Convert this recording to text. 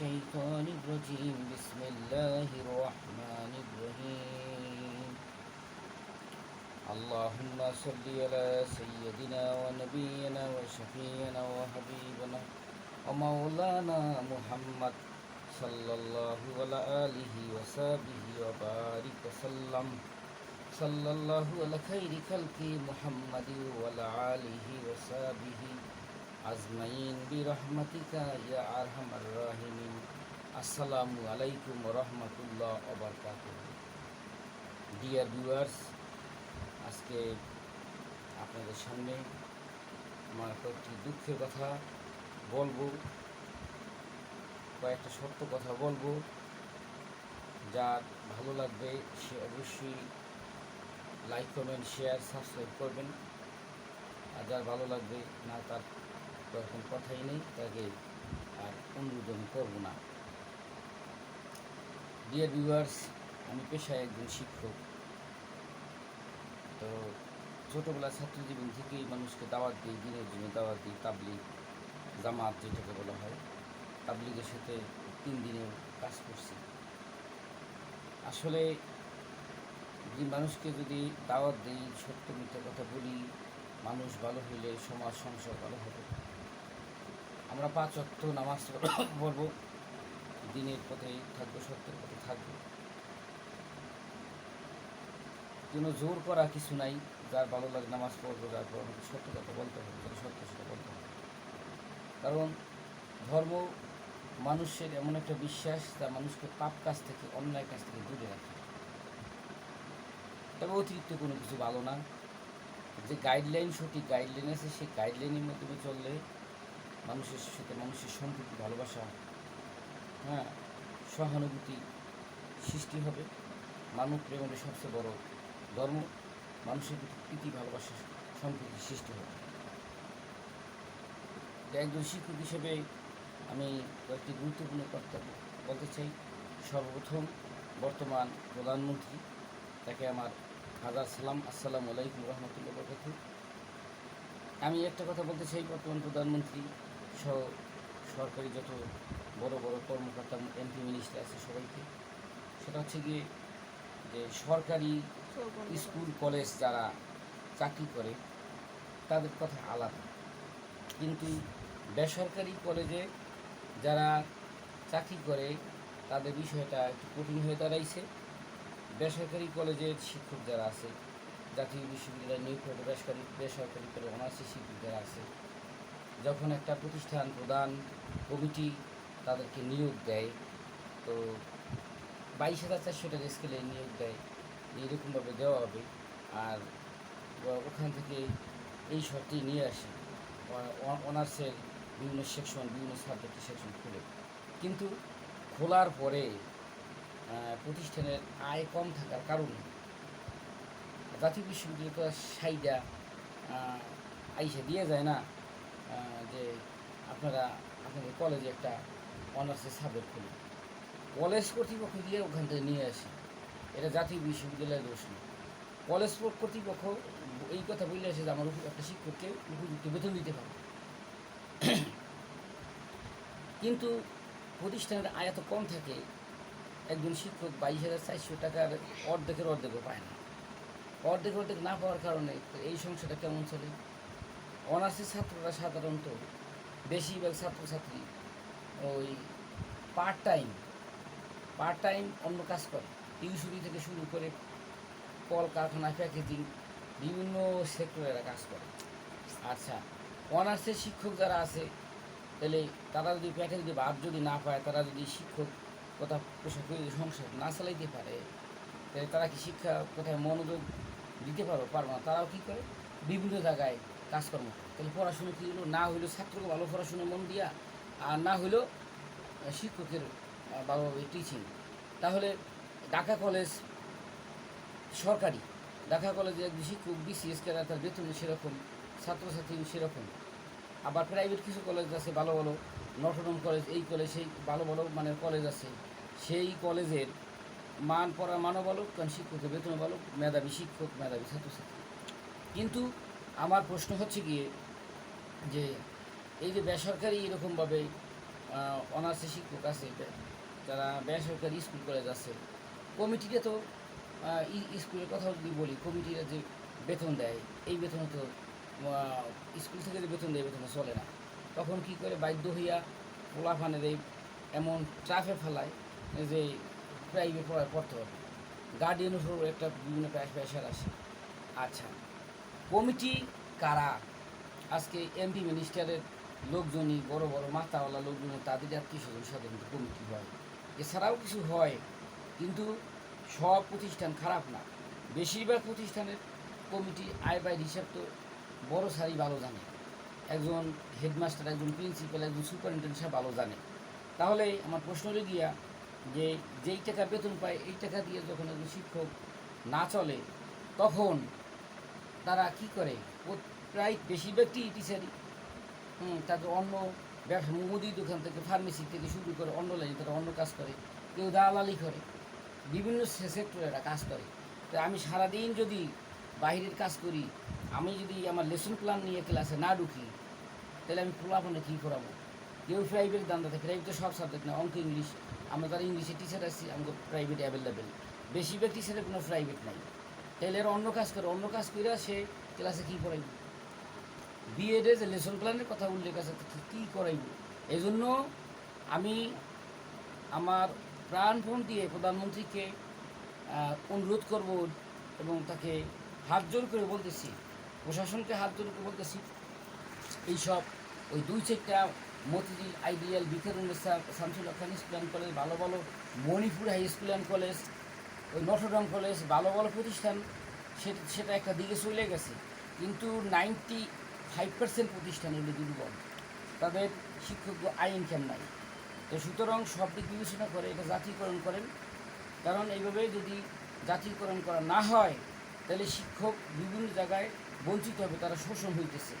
الشيطان الرجيم. بسم الله الرحمن الرحيم. اللهم صل على سيدنا ونبينا وشفينا وحبيبنا ومولانا محمد صلى الله على آله وصحبه وبارك وسلم. صلى الله على خير خلق محمد وعلى آله وصحبه আজমাইন বিরহমাতিকা ইয়া আরহামার রাহিমিন। আসসালামু আলাইকুম রহমতুল্লাহ অবরকাত ডিয়ার ভিউয়ার্স আজকে আপনাদের সামনে আমার কয়েকটি দুঃখের কথা বলব, কয়েকটা সত্য কথা বলব, যার ভালো লাগবে সে অবশ্যই লাইক কমেন্ট শেয়ার সাবস্ক্রাইব করবেন। আর যার ভালো লাগবে না, তার এখন কথাই নেই, তাকে আর অনুরোধ আমি করব না। ডিয়ার ভিউয়ার্স আমি পেশায় একজন শিক্ষক। তো ছোটোবেলা ছাত্রজীবন থেকেই মানুষকে দাওয়াত দিই, দিনের জন্য দাওয়াত দিই, তাবলিগ, জামাত যেটাকে বলা হয়। তাবলিগের সাথে তিন দিনেও কাজ করছি। আসলে যে মানুষকে যদি দাওয়াত দিই, সত্য মিথ্যা কথা বলি, মানুষ ভালো হইলে সমাজ সংসার ভালো হবে। আমরা পাঁচ অক্ট নামাজ পড়ব। দিনের পথে থাকব, সত্যের পথে থাকব। কোনো জোর করা কিছু নাই, যার ভালো লাগে নামাজ পড়ব, যার পর সত্য কথা বলতে হবে তাহলে সত্য সেটা বলতে হবে। কারণ ধর্ম মানুষের এমন একটা বিশ্বাস যা মানুষকে পাপ কাজ থেকে, অন্যায় কাজ থেকে দূরে রাখে। তবে অতিরিক্ত কোনো কিছু ভালো না। যে গাইডলাইন সঠিক গাইডলাইন আছে, সেই গাইডলাইনের মাধ্যমে চললে মানুষের সাথে মানুষের সম্পর্ক ভালোবাসা হ্যাঁ সহানুভূতি সৃষ্টি হবে। মানব প্রেম হলো সবচেয়ে বড় ধর্ম, মানুষের প্রতি প্রীতি, ভালোবাসা সম্পর্কে সৃষ্টি হবে। একজন শিক্ষক হিসেবে আমি কয়েকটি গুরুত্বপূর্ণ কথা বলতে চাই। সর্বপ্রথম বর্তমান প্রধানমন্ত্রী, তাকে আমার হাজার সালাম, আসসালামু আলাইকুম রহমতুল্লাহ বরকাত আমি একটা কথা বলতে চাই বর্তমান প্রধানমন্ত্রী। সহ সরকারি যত বড় বড় কর্মকর্তা এমপি মিনিস্টার আছে সবাইকে। সেটা হচ্ছে গিয়ে যে সরকারি স্কুল, কলেজ যারা চাকরি করে, তাদের কথা আলাদা। কিন্তু বেসরকারি কলেজে যারা চাকরি করে, তাদের বিষয়টা একটু কঠিন হয়ে দাঁড়াইছে। বেসরকারি কলেজের শিক্ষক যারা আছে, জাতীয় বিশ্ববিদ্যালয় নিয়োগ বেসরকারি বেসরকারি করে অনার্সের শিক্ষক যারা আছে যখন একটা প্রতিষ্ঠান, প্রধান, কমিটি তাদেরকে নিয়োগ দেয়, তো বাইশ হাজার চারশো টাকা স্কেলে নিয়োগ দেয়, এইরকমভাবে দেওয়া হবে। আর ওখান থেকে এই শর্তে নিয়ে আসে। অনার্সের বিভিন্ন সেকশন, বিভিন্ন সাবজেক্টের সেকশন খুলে। কিন্তু খোলার পরে প্রতিষ্ঠানের আয় কম থাকার কারণে জাতীয় বিশ্ববিদ্যালয় তো সাইডা আইসা দিয়ে যায় না। যে আপনারা, আপনাদের কলেজে একটা অনার্সের সাবজেক্ট খুলুন কলেজ কর্তৃপক্ষ দিয়ে ওখান থেকে নিয়ে আসে। এটা জাতীয় বিশ্ববিদ্যালয়ের দোষ নেই কলেজ কর্তৃপক্ষ এই কথা বলে আসে যে আমার একটা শিক্ষককে উপযুক্ত বেতন দিতে পারে। কিন্তু প্রতিষ্ঠানের আয় এত কম থাকে। একজন শিক্ষক বাইশ হাজার চারশো টাকার অর্ধেকের অর্ধেকও পায় না। অর্ধেক অর্ধেক না পাওয়ার কারণে এই সংসারটা কেমন চলে? অনার্সের ছাত্ররা সাধারণত বেশিরভাগ ছাত্রছাত্রী ওই পার্ট টাইম পার্ট টাইম অন্য কাজ করে। টিউশনি থেকে শুরু করে কল কারখানা প্যাকেজিং বিভিন্ন সেক্টরে কাজ করে। আচ্ছা অনার্সের শিক্ষক যারা আছে, তাহলে তারা যদি পেটে যদি ভাব যদি না পায়, তারা যদি শিক্ষক কথা পোশাক সংসার না চালাইতে পারে, তাহলে তারা কি শিক্ষা কোথায় মনোযোগ দিতে পারো পারব না? তারাও কী করে? বিভিন্ন জায়গায় কাজকর্ম। তাহলে পড়াশুনো কী হলো? না হইল ছাত্রকে ভালো পড়াশুনো মন দিয়া, আর না হইল শিক্ষকের ভালোভাবে টিচিং তাহলে ঢাকা কলেজ সরকারি, ঢাকা কলেজে একজন শিক্ষক বিসিএস কেনা তার বেতন সেরকম, ছাত্রছাত্রী সেরকম। আবার প্রাইভেট কিছু কলেজ আছে, ভালো ভালো, নটরডম কলেজ এই কলেজ সেই ভালো ভালো মানের কলেজ আছে। সেই কলেজের মান পড়া মানও ভালো, কারণ শিক্ষকের বেতন ভালো, মেধাবী শিক্ষক, মেধাবী ছাত্রছাত্রী। কিন্তু আমার প্রশ্ন হচ্ছে গিয়ে যে এই যে বেসরকারি এরকমভাবে অনার্সে শিক্ষক আছে, যারা বেসরকারি স্কুল কলেজ আছে কমিটিটা তো স্কুলের কথা যদি বলি, কমিটিরা যে বেতন দেয়, এই বেতন তো স্কুল থেকে যে বেতন দেয় বেতনে চলে না। তখন কি করে বাধ্য হইয়া পোলা পোলাফানের এই এমন ট্রাফে ফেলায় যে প্রাইভেট পড়তে হবে? গার্ডিয়ানের উপর একটা বিভিন্ন প্রেশার আসে। আচ্ছা কমিটি কারা? আজকে এমপি মিনিস্টারের লোকজনই, বড় বড় মাথাওয়ালা লোকজনের তাদের আত্মীয় স্বজন সাধারণত কমিটি হয়? এছাড়াও কিছু হয়, কিন্তু সব প্রতিষ্ঠান খারাপ না। বেশিরভাগ প্রতিষ্ঠানের কমিটি আয় ব্যয়ের হিসাব তো বড় সারি ভালো জানে। একজন হেডমাস্টার, একজন প্রিন্সিপাল, একজন সুপারিনটেন্ডেন্ট সব ভালো জানে। তাহলে আমার প্রশ্ন হলো গিয়া যে, যেই টাকা বেতন পায়, এই টাকা দিয়ে যখন একজন শিক্ষক না চলে, তখন তারা কি করে? প্রায় বেশিরভাগটি টিচারই হুম, তাদের অন্য ব্যবসা মুদির দোকান থেকে ফার্মেসি থেকে শুরু করে অন্য লাইনে তারা অন্য কাজ করে। কেউ দালালি করে। বিভিন্ন সেক্টরে এরা কাজ করে। তো আমি সারাদিন যদি বাইরের কাজ করি, আমি যদি আমার লেসন প্ল্যান নিয়ে ক্লাসে না ঢুকি, তাহলে আমি পোলাপনে কী করাবো? কেউ প্রাইভেট দান্দা থাকে। প্রাইভেট তো সব সাবজেক্ট না, অঙ্ক ইংলিশ আমরা তারা ইংলিশে টিচার আছি, আমাকে প্রাইভেট অ্যাভেলেবেল বেশিরভাগ টিচারের কোনো প্রাইভেট নাই। এরা অন্য কাজ করে, অন্য কাজ করে সে ক্লাসে কী করাইব বিএডে যে লেসন প্ল্যানের কথা উল্লেখ আছে কী করাইব? এই জন্য আমি আমার প্রাণপণ দিয়ে প্রধানমন্ত্রীকে অনুরোধ করব এবং তাকে হাত জোর করে বলতেছি, প্রশাসনকে হাত জোর করে বলতেছি, এইসব ওই দুই চারটা Motijheel ideal বিকারুল Shamsul Khan school and college, ভালো ভালো Manipur high school and college ওই নটরডাম কলেজ ভালো ভালো প্রতিষ্ঠান, সে- সেটা একটা দিকে চলে গেছে। কিন্তু নাইনটি ফাইভ পার্সেন্ট প্রতিষ্ঠান হলো দুর্বল। তাদের শিক্ষক আইন ইনকাম নাই। তো সুতরাং সব দিক বিবেচনা করে এটা জাতীয়করণ করেন। কারণ এইভাবে যদি জাতীয়করণ করা না হয়, তাহলে শিক্ষক বিভিন্ন জায়গায় বঞ্চিত হবে, তারা শোষণ হইতেছে।